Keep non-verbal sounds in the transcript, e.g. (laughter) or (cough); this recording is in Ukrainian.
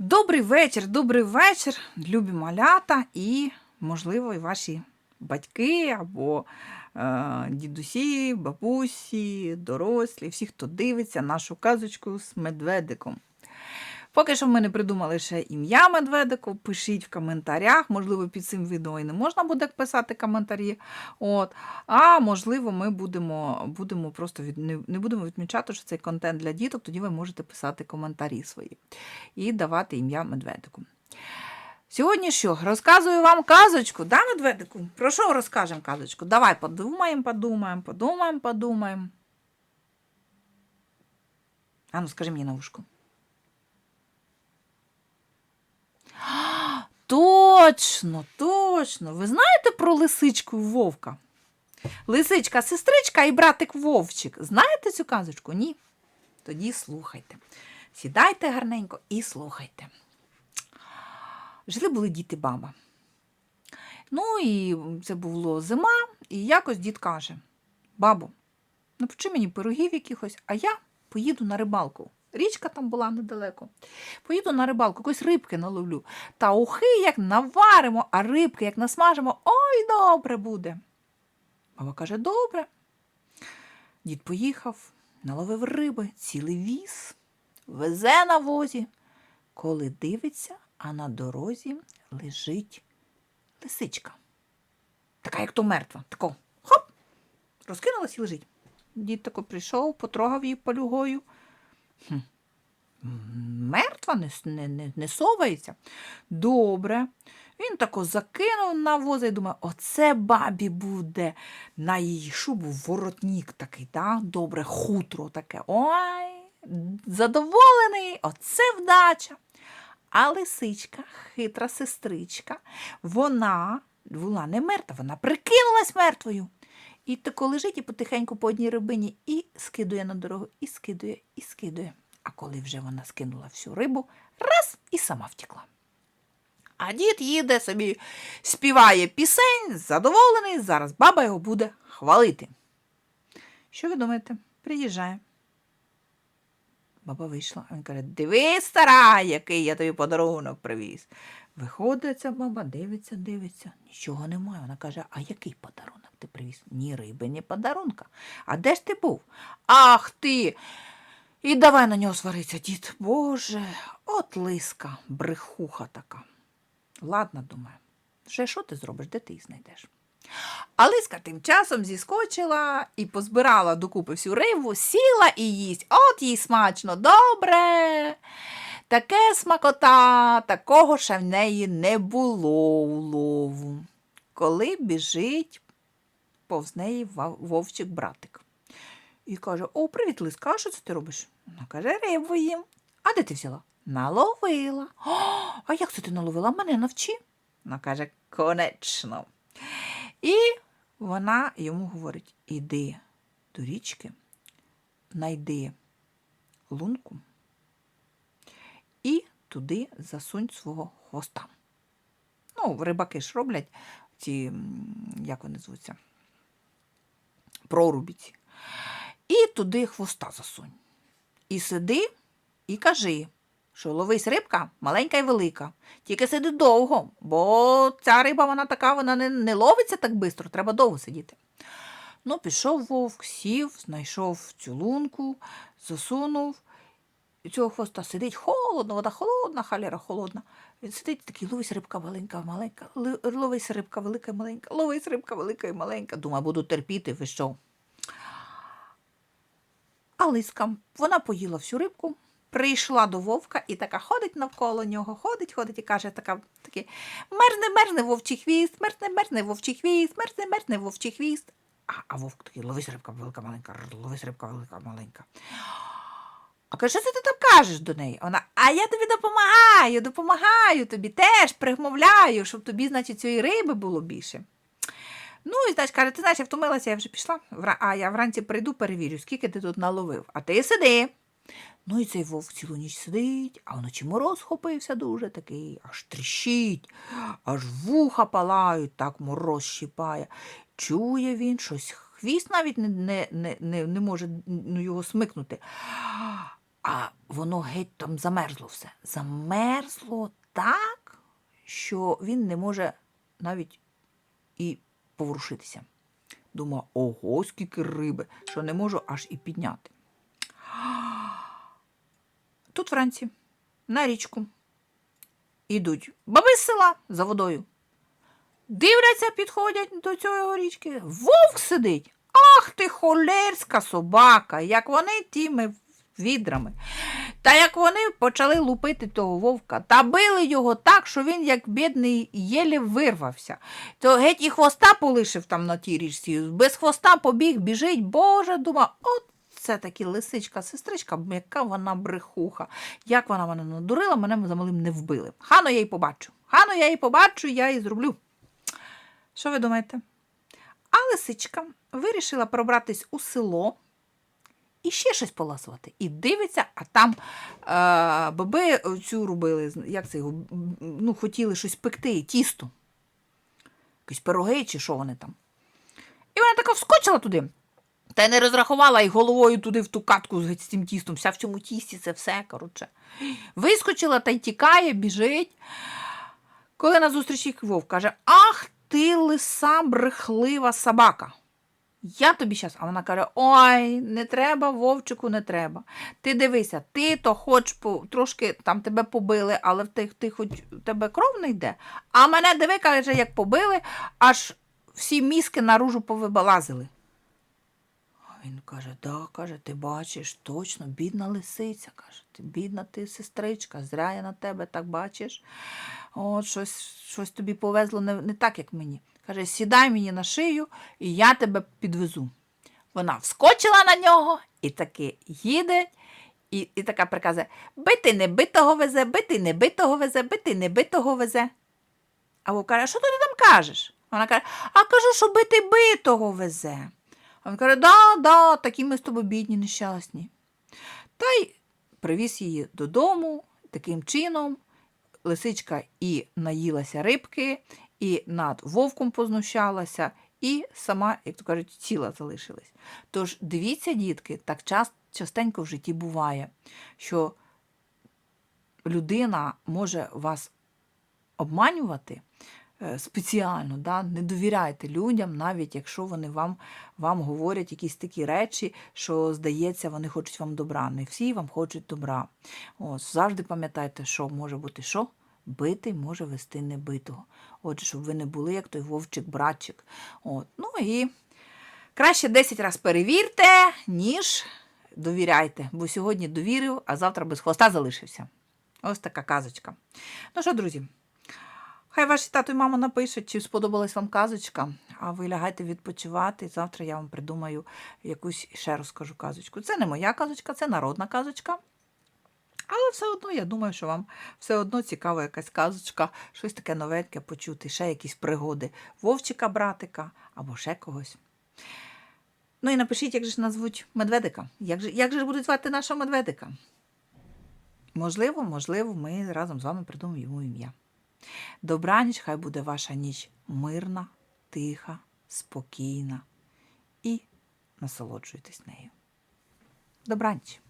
Добрий вечір, добрий вечір, любі малята і, можливо, і ваші батьки або е, дідусі, бабусі, дорослі, всі, хто дивиться нашу казочку з медведиком. Поки що ми не придумали ще ім'я медведику, пишіть в коментарях. Можливо, під цим відео і не можна буде писати коментарі. От. А можливо, ми будемо, будемо просто від, не, не будемо відмічати, що цей контент для діток, тоді ви можете писати коментарі свої і давати ім'я медведику. Сьогодні що? Розказую вам казочку, да, медведику? Про що розкажемо казочку? Давай подумаємо, подумаємо, подумаємо, подумаємо. А ну скажи мені на вушку. Точно, точно. Ви знаєте про лисичку вовка? Лисичка, сестричка і братик Вовчик. Знаєте цю казочку? Ні? Тоді слухайте. Сідайте гарненько і слухайте. Жили були діти баба. Ну і це було зима, і якось дід каже: Бабу, напечи мені пирогів якихось, а я поїду на рибалку. Річка там була недалеко. Поїду на рибалку, якоїсь рибки наловлю. Та ухи як наваримо, а рибки як насмажимо, ой, добре буде. Баба каже, добре. Дід поїхав, наловив риби, цілий віз, везе на возі. Коли дивиться, а на дорозі лежить лисичка. Така, як то мертва. Тако, хоп, розкинулась і лежить. Дід тако прийшов, потрогав її палюгою. Мертва не, не, не, не совається. Добре. Він тако закинув на воза і думає, оце бабі буде на її шубу воротник такий, да? добре, хутро таке. Ой, задоволений, оце вдача. А лисичка, хитра сестричка, вона була не мертва, вона прикинулась мертвою. І тако лежить і потихеньку по одній рибині і скидує на дорогу, і скидує, і скидує. А коли вже вона скинула всю рибу, раз і сама втекла. А дід їде собі, співає пісень, задоволений, зараз баба його буде хвалити. Що ви думаєте? Приїжджає. Баба вийшла, він каже: Диви, стара, який я тобі подарунок привіз. Виходить ця баба, дивиться, дивиться, нічого немає. Вона каже: А який подарунок ти привіз? Ні риби, ні подарунка. А де ж ти був? Ах ти! І давай на нього свариться, дід. Боже, от лиска, брехуха така. Ладно, думаю, ще що ти зробиш, де ти їх знайдеш? А лиска тим часом зіскочила і позбирала докупи всю рибу, сіла і їсть. От їй смачно, добре. Таке смакота, такого ще в неї не було улову. Коли біжить повз неї вовчик братик. І каже: О, привіт, лиска, а що це ти робиш? Вона каже, рибу їм. А де ти взяла? Наловила. О, а як це ти наловила? Мене навчи. Вона каже, конечно. І вона йому говорить: іди до річки, знайди лунку і туди засунь свого хвоста. Ну, рибаки ж роблять ці, як вони звуться, прорубіці. І туди хвоста засунь. І сиди і кажи, що ловись рибка маленька і велика. Тільки сиди довго, бо ця риба вона така, вона не, не ловиться так швидко, треба довго сидіти. Ну, пішов вовк, сів, знайшов цю лунку, засунув. І цього хвоста сидить холодно, вода холодна, халера холодна. Він сидить такий, ловись рибка маленька, маленька, ловись рибка велика і маленька, ловись рибка велика і маленька. Думаю, буду терпіти, ви що? А лиска, вона поїла всю рибку, прийшла до вовка і така ходить навколо нього, ходить, ходить і каже така, такі, мерзне, мерзне вовчий хвіст, мерзне, мерзне вовчий хвіст, мерзне, мерзне вовчий хвіст. А, а вовк такий, ловись рибка велика маленька, ловись рибка велика маленька. А каже, що це ти там кажеш до неї? Вона, а я тобі допомагаю, допомагаю тобі теж примовляю, щоб тобі, значить, цієї риби було більше. Ну, і значить, каже, ти знаєш, я втомилася, я вже пішла, а я вранці прийду, перевірю, скільки ти тут наловив. А ти сиди. Ну і цей вовк цілу ніч сидить, а вночі мороз хопився дуже такий, аж тріщить, аж вуха палають, так мороз щипає. Чує він щось, хвіст навіть не, не, не, не може ну, його смикнути. А воно геть там замерзло все. Замерзло так, що він не може навіть і поворушитися. Думаю, ого, скільки риби, що не можу аж і підняти. (gasps) Тут вранці, на річку, ідуть баби з села за водою. Дивляться, підходять до цього річки. Вовк сидить. Ах ти холерська собака, як вони тими відрами. Та як вони почали лупити того вовка та били його так, що він, як бідний, єлі вирвався. То геть і хвоста полишив там на тій річці. Без хвоста побіг, біжить, боже, дума, от це таки лисичка, сестричка, яка вона брехуха. Як вона мене надурила, мене за малим не вбили. Хано я її побачу. Хано я її побачу, я її зроблю. Що ви думаєте? А лисичка вирішила пробратись у село і ще щось поласувати. І дивиться, а там е, баби цю робили, як це його, ну, хотіли щось пекти, тісто. Якісь пироги чи що вони там. І вона така вскочила туди. Та й не розрахувала і головою туди в ту катку з цим тістом. Вся в цьому тісті це все, коротше. Вискочила та й тікає, біжить. Коли на зустрічі вовк каже: Ах ти лиса брехлива собака. Я тобі щас, а вона каже: Ой, не треба, вовчику, не треба. Ти дивися, ти то хоч по, трошки там тебе побили, але в тих ти хоч тебе кров не йде. А мене диви, каже, як побили, аж всі мізки наружу повибалазили. А він каже, да, каже, ти бачиш, точно, бідна лисиця, каже, ти бідна ти сестричка, зря я на тебе так бачиш. От щось, щось тобі повезло не, не так, як мені. Каже, сідай мені на шию, і я тебе підвезу. Вона вскочила на нього і таки їде, і, і така приказує: бити не битого везе, бити не битого везе, бити не битого везе. А вовк каже, що ти там кажеш? Вона каже, а кажу, що бити битого везе. Він каже, да, да, такі ми з тобою бідні, нещасні. Та й привіз її додому таким чином. Лисичка і наїлася рибки, і над вовком познущалася, і сама, як то кажуть, ціла залишилась. Тож дивіться, дітки, так час, частенько в житті буває, що людина може вас обманювати е, спеціально, да? не довіряйте людям, навіть якщо вони вам, вам говорять якісь такі речі, що, здається, вони хочуть вам добра. Не всі вам хочуть добра. Ось, завжди пам'ятайте, що може бути що? Битий може вести небитого. Отже, щоб ви не були, як той вовчик-братчик. От. Ну і краще 10 разів перевірте, ніж довіряйте. Бо сьогодні довірив, а завтра без хвоста залишився. Ось така казочка. Ну що, друзі, хай ваші тато і мама напишуть, чи сподобалась вам казочка, а ви лягайте відпочивати. Завтра я вам придумаю якусь ще розкажу казочку. Це не моя казочка, це народна казочка. Але все одно, я думаю, що вам все одно цікава якась казочка, щось таке новеньке почути, ще якісь пригоди вовчика, братика або ще когось. Ну і напишіть, як же ж назвуть медведика. Як же, як же ж будуть звати нашого медведика? Можливо, можливо, ми разом з вами придумаємо йому ім'я. Добраніч, хай буде ваша ніч мирна, тиха, спокійна і насолоджуйтесь нею. Добраніч!